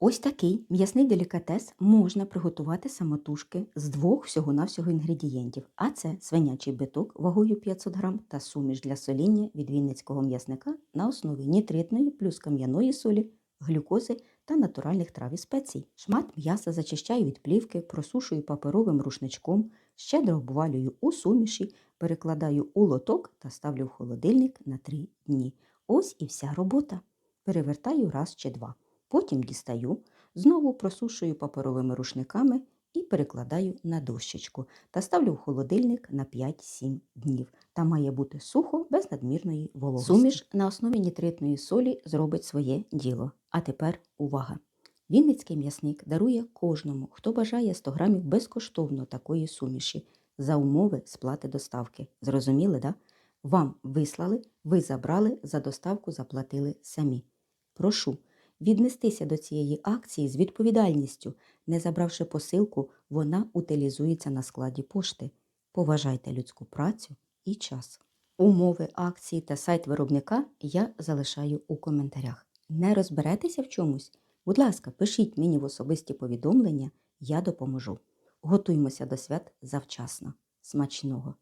Ось такий м'ясний делікатес можна приготувати самотужки з двох всього-навсього інгредієнтів, а це свинячий биток вагою 500 грам та суміш для соління від вінницького м'ясника на основі нітритної плюс кам'яної солі, глюкози та натуральних трав і спецій. Шмат м'яса зачищаю від плівки, просушую паперовим рушничком, щедро обвалюю у суміші, перекладаю у лоток та ставлю в холодильник на 3 дні. Ось і вся робота. Перевертаю раз чи два. Потім дістаю, знову просушую паперовими рушниками і перекладаю на дощечку та ставлю в холодильник на 5-7 днів. Там має бути сухо, без надмірної вологості. Суміш на основі нітритної солі зробить своє діло. А тепер увага! Вінницький м'ясник дарує кожному, хто бажає 100 грамів безкоштовно такої суміші за умови сплати доставки. Зрозуміли, да? Вам вислали, ви забрали, за доставку заплатили самі. Прошу віднестися до цієї акції з відповідальністю. Не забравши посилку, вона утилізується на складі пошти. Поважайте людську працю і час. Умови акції та сайт виробника я залишаю у коментарях. Не розберетеся в чомусь? Будь ласка, пишіть мені в особисті повідомлення, я допоможу. Готуймося до свят завчасно. Смачного!